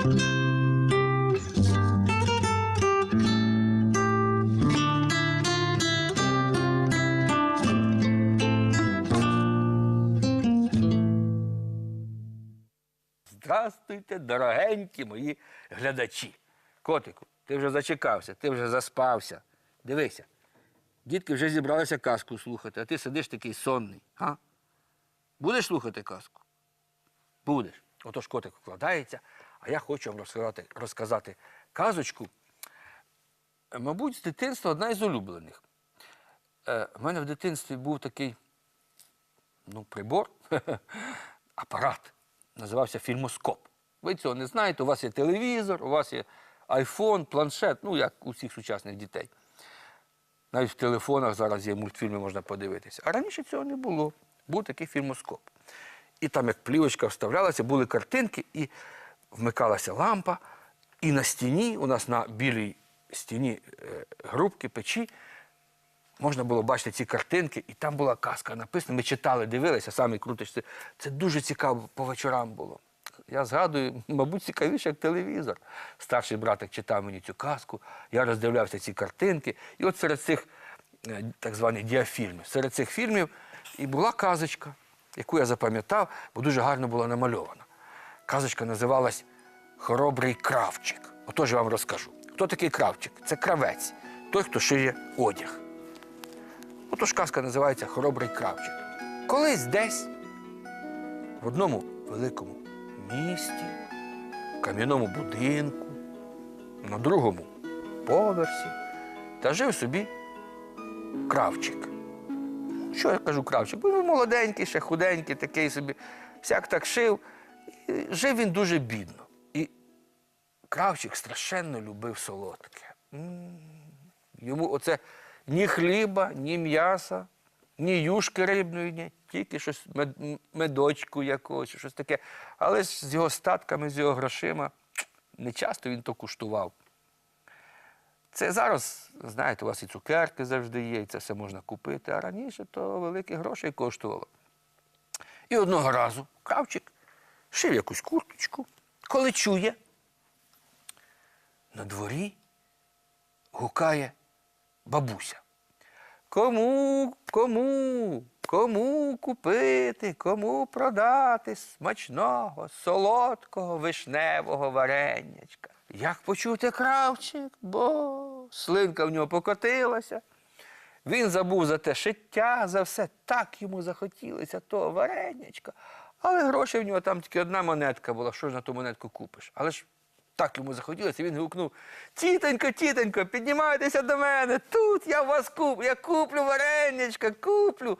Здравствуйте, дорогенькі мої глядачі. Котику, ти вже зачекався, ти вже заспався. Дивися, дітки вже зібралися казку слухати, а ти сидиш такий сонний. А? Будеш слухати казку? Будеш. Отож котик вкладається, а я хочу вам розказати, розказати казочку. Е, Мабуть, з дитинства одна із улюблених. Е, У мене в дитинстві був такий ну, прибор, апарат, називався фільмоскоп. Ви цього не знаєте, у вас є телевізор, у вас є айфон, планшет, ну як у всіх сучасних дітей. Навіть в телефонах зараз є мультфільми, можна подивитися. А раніше цього не було. Був такий фільмоскоп. І там, як плівочка вставлялася, були картинки, і вмикалася лампа, і на стіні, у нас на білій стіні е, грубки, печі, можна було бачити ці картинки, і там була казка написана. Ми читали, дивилися, самі крутиш. Це, це дуже цікаво по вечорам було. Я згадую, мабуть, цікавіше, як телевізор. Старший братик читав мені цю казку, я роздивлявся ці картинки. І от серед цих е, так званих діафільмів, серед цих фільмів і була казочка, яку я запам'ятав, бо дуже гарно була намальована. Казочка називалась Хоробрий кравчик. Отож я вам розкажу. Хто такий кравчик? Це кравець, той, хто шиє одяг. Отож казка називається Хоробрий кравчик. Колись десь в одному великому місті, в кам'яному будинку, на другому поверсі, та жив собі кравчик. Що я кажу кравчик? Бо він молоденький, ще худенький, такий собі, всяк так шив. Жив він дуже бідно. І кравчик страшенно любив солодке. Йому оце ні хліба, ні м'яса, ні юшки рибної, ні, тільки щось мед- медочку якогось, щось таке. Але з його статками, з його грошима, не часто він то куштував. Це зараз, знаєте, у вас і цукерки завжди є, і це все можна купити, а раніше то великі гроші коштувало. І одного разу кравчик шив якусь курточку, коли чує, на дворі гукає бабуся. Кому, кому, кому купити, кому продати смачного, солодкого вишневого варенячка. Як почути кравчик, бо слинка в нього покотилася. Він забув за те шиття, за все. Так йому захотілося того варенячка. Але грошей в нього там тільки одна монетка була. Що ж на ту монетку купиш? Але ж так йому захотілося, він гукнув: Тітонько, тітонько, піднімайтеся до мене. Тут я вас куплю, я куплю варенячка, куплю.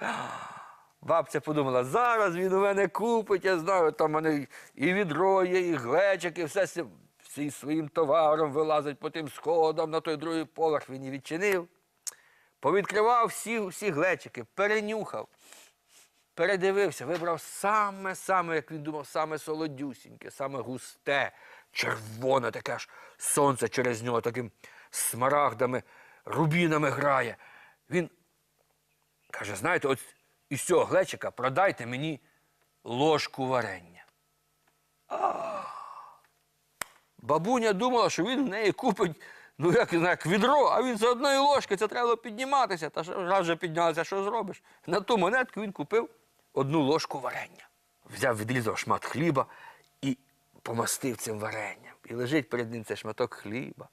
Бабця подумала, зараз він у мене купить, я знаю, там мене і відро є, і глечик, і все всі своїм товаром вилазить по тим сходам на той другий поверх. Він і відчинив. Повідкривав всі, всі глечики, перенюхав, передивився, вибрав саме-саме, як він думав, саме солодюсіньке, саме густе, червоне, таке аж сонце через нього таким смарагдами, рубінами грає. Він каже: знаєте, от із цього глечика продайте мені ложку варення. Бабуня думала, що він в неї купить, ну як, як відро, а він з одної ложки, це треба підніматися. Та що раз вже піднялися, що зробиш? На ту монетку він купив одну ложку варення. Взяв, відрізав шмат хліба і помастив цим варенням. І лежить перед ним цей шматок хліба.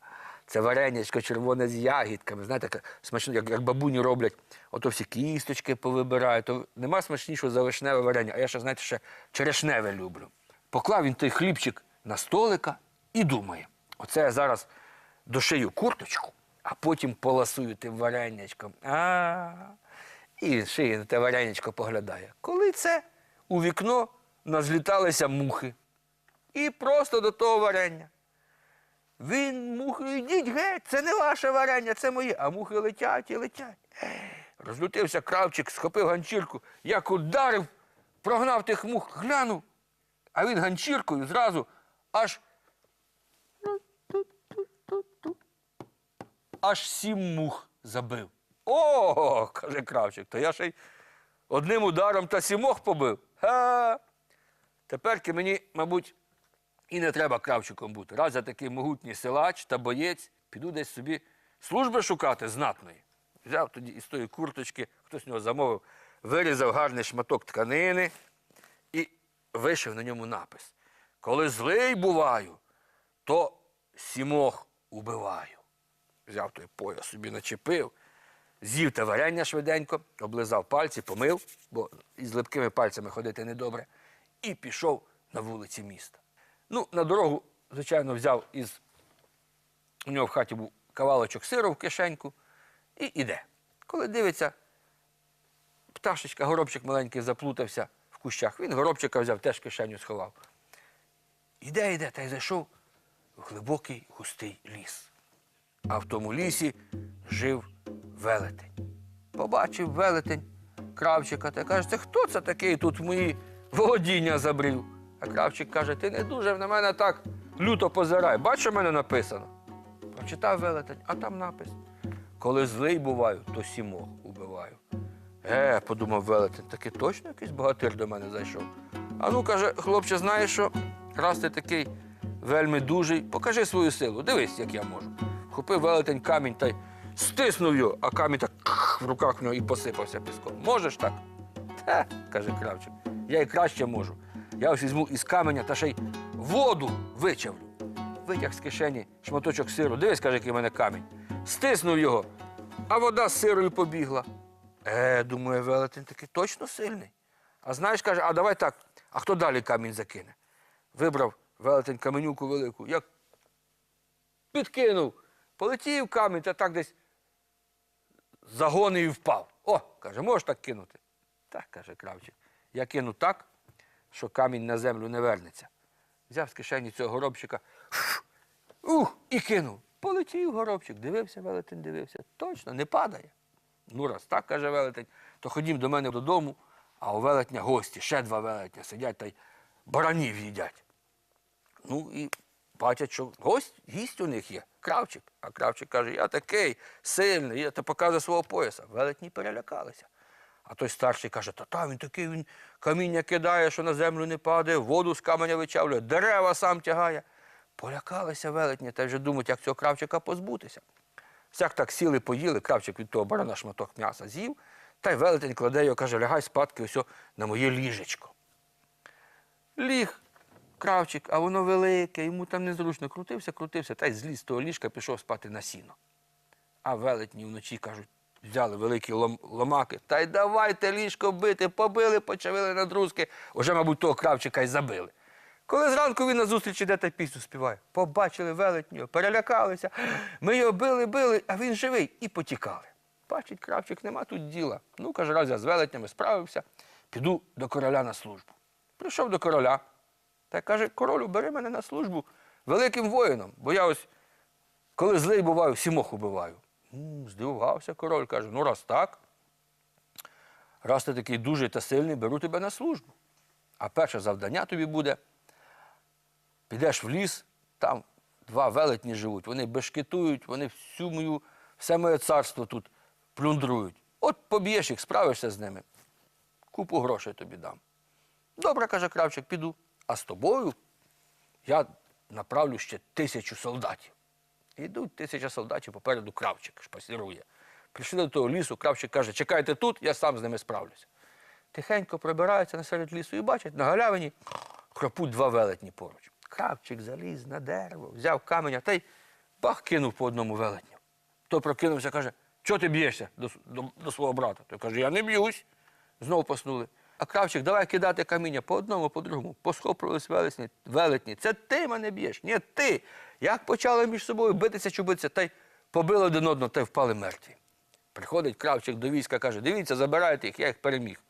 Це варенячко червоне з ягідками. Знаєте, смачно, як, як бабуні роблять, ото всі кісточки повибирають. То нема смачнішого за вишневе варення. А я ще, знаєте, ще черешневе люблю. Поклав він той хлібчик на столика і думає: оце я зараз дошию курточку, а потім поласую тим варенячком. А, і шиє на те варенячко поглядає. Коли це у вікно назліталися мухи. І просто до того варення. Він мухи, йдіть геть, це не ваше варення, це моє. А мухи летять і летять. Розлютився кравчик, схопив ганчірку, як ударив, прогнав тих мух, глянув. А він ганчіркою зразу аж. Аж сім мух забив. О, каже кравчик, то я ще й одним ударом та сімох побив. Ха. Тепер мені, мабуть, І не треба кравчиком бути. Раз я такий могутній силач та боєць, піду десь собі служби шукати знатної. Взяв тоді із тої курточки, хтось в нього замовив, вирізав гарний шматок тканини і вишив на ньому напис. Коли злий буваю, то сімох убиваю. Взяв той пояс собі начепив, з'їв те варення швиденько, облизав пальці, помив, бо із липкими пальцями ходити недобре, і пішов на вулиці міста. Ну, на дорогу, звичайно, взяв із. У нього в хаті був кавалочок сиру в кишеньку і іде. Коли дивиться, пташечка, горобчик маленький заплутався в кущах. Він горобчика взяв, теж кишеню сховав. Іде, іде, та й зайшов в глибокий густий ліс. А в тому лісі жив велетень. Побачив велетень кравчика та каже, це хто це такий тут в мої володіння забрів? А кравчик каже, ти не дуже на мене так люто позирай. Бачиш, що в мене написано? Прочитав велетень, а там напис. Коли злий буваю, то сімох убиваю. Е, подумав велетень, таки точно якийсь богатир до мене зайшов. А ну, каже, хлопче, знаєш що? Раз ти такий вельми дужий, покажи свою силу. Дивись, як я можу. Хопив велетень камінь та й стиснув його, а камінь так в руках в нього і посипався піском. Можеш так? Та, каже кравчик, я і краще можу. Я ось візьму із каменя та ще й воду вичавлю. Витяг з кишені шматочок сиру. Дивись, каже, який в мене камінь. Стиснув його, а вода з сирою побігла. Е, думає, велетень такий точно сильний. А знаєш, каже, а давай так, а хто далі камінь закине? Вибрав велетень каменюку велику, як підкинув, полетів камінь та так десь загонив і впав. О, каже, можеш так кинути? Так, каже кравчик. Я кину так, що камінь на землю не вернеться. Взяв з кишені цього горобчика, ух, і кинув. Полетів горобчик, дивився, велетень дивився. Точно, не падає. Ну, раз так, каже велетень, то ходім до мене додому, а у велетня гості, ще два велетня сидять та й баранів їдять. Ну і бачать, що гость, гість у них є, кравчик. А кравчик каже, я такий сильний, я та показує свого пояса. Велетні перелякалися. А той старший каже, та та він такий, він каміння кидає, що на землю не падає, воду з каменя вичавлює, дерева сам тягає. Полякалися велетні та вже думають, як цього кравчика позбутися. Всяк так сіли, поїли, кравчик від того барана шматок м'яса з'їв, та й велетень кладе його, каже, лягай спадки ось на моє ліжечко. Ліг кравчик, а воно велике, йому там незручно крутився, крутився, та й зліз з того ліжка пішов спати на сіно. А велетні вночі кажуть, взяли великі лом- ломаки, та й давайте ліжко бити, побили, почавили на друзки. Уже, мабуть, того кравчика й забили. Коли зранку він на зустріч іде та пісню співає, побачили велетнього, перелякалися. Ми його били, били, а він живий і потікали. Бачить, кравчик, нема тут діла. Ну, каже, раз я з велетнями справився, піду до короля на службу. Прийшов до короля та каже, королю, бери мене на службу великим воїном, бо я ось, коли злий буваю, сімох убиваю. Здивувався король, каже, ну раз так, раз ти такий дужий та сильний, беру тебе на службу. А перше завдання тобі буде підеш в ліс, там два велетні живуть, вони бешкетують, вони всю мою, все моє царство тут плюндрують. От поб'єш їх, справишся з ними. Купу грошей тобі дам. Добре, каже кравчик, піду. А з тобою я направлю ще тисячу солдатів. Ідуть тисяча солдатів попереду кравчик шпасірує. Прийшли до того лісу, кравчик каже, чекайте тут, я сам з ними справлюся. Тихенько прибираються насеред лісу і бачать, на галявині хропуть два велетні поруч. Кравчик заліз на дерево, взяв каменя та й бах кинув по одному велетню. Той прокинувся, каже, чого ти б'єшся до, до, до свого брата? Той каже, я не б'юсь. Знову поснули. А кравчик, давай кидати каміння по одному, по другому. Посхоплювались велетні. Це ти мене б'єш. Ні, ти. Як почали між собою битися, чубитися, та й побили один одного, та й впали мертві. Приходить кравчик до війська, каже, дивіться, забирайте їх, я їх переміг.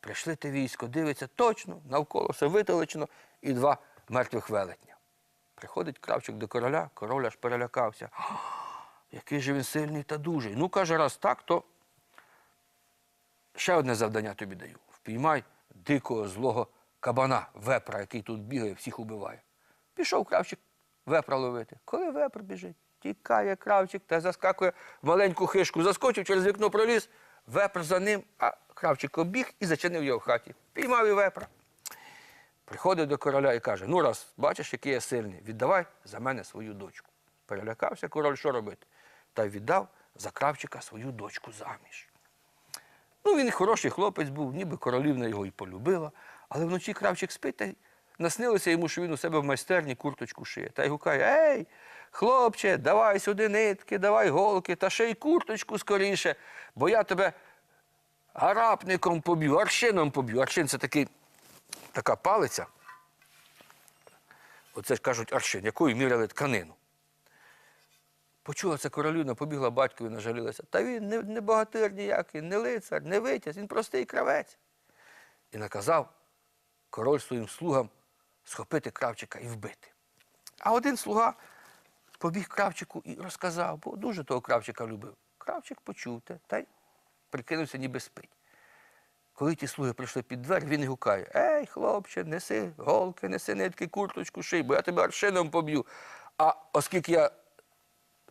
Прийшли те військо, дивиться точно, навколо все витолочено і два мертвих велетня. Приходить кравчик до короля, король аж перелякався. Який же він сильний та дужий. Ну, каже, раз так, то ще одне завдання тобі даю. Впіймай дикого злого кабана, вепра, який тут бігає, всіх убиває. Пішов кравчик вепра ловити. Коли вепр біжить, тікає кравчик та заскакує в маленьку хишку, заскочив через вікно проліз, вепр за ним, а кравчик обіг і зачинив його в хаті. Піймав і вепра. Приходить до короля і каже: ну раз бачиш, який я сильний, віддавай за мене свою дочку. Перелякався король, що робити? Та віддав за кравчика свою дочку заміж. Ну, він хороший хлопець був, ніби королівна його і полюбила, але вночі кравчик спить наснилося йому, що він у себе в майстерні курточку шиє. Та й гукає: Ей, хлопче, давай сюди нитки, давай голки, та ще й курточку скоріше, бо я тебе гарапником поб'ю, аршином поб'ю. Аршин це такий, така палиця. Оце ж кажуть аршин, якою міряли тканину. Почула це королівна, побігла батькові, нажалілася. Та він не, не богатир ніякий, не лицар, не витязь, він простий кравець. І наказав король своїм слугам схопити кравчика і вбити. А один слуга побіг кравчику і розказав, бо дуже того кравчика любив. Кравчик почув те, та й прикинувся, ніби спить. Коли ті слуги прийшли під двері, він гукає: Ей, хлопче, неси голки, неси нитки, курточку, ший, бо я тебе аршином поб'ю. А оскільки я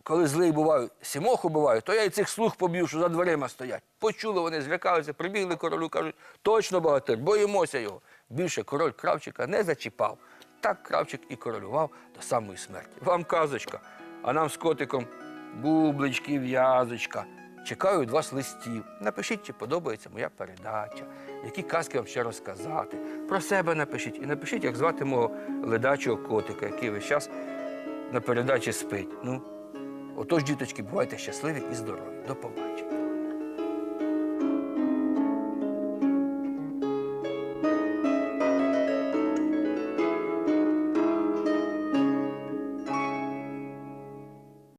коли злий буваю, сімоху буваю, то я і цих слуг поб'ю, що за дверима стоять. Почули вони, злякалися, прибігли королю, кажуть, точно богатир, боїмося його. Більше король кравчика не зачіпав. Так кравчик і королював до самої смерті. Вам казочка, а нам з котиком бублички, в'язочка. Чекаю від вас листів. Напишіть, чи подобається моя передача, які казки вам ще розказати. Про себе напишіть і напишіть, як звати мого ледачого котика, який весь час на передачі спить. Ну, отож, діточки, бувайте щасливі і здорові. До побачення.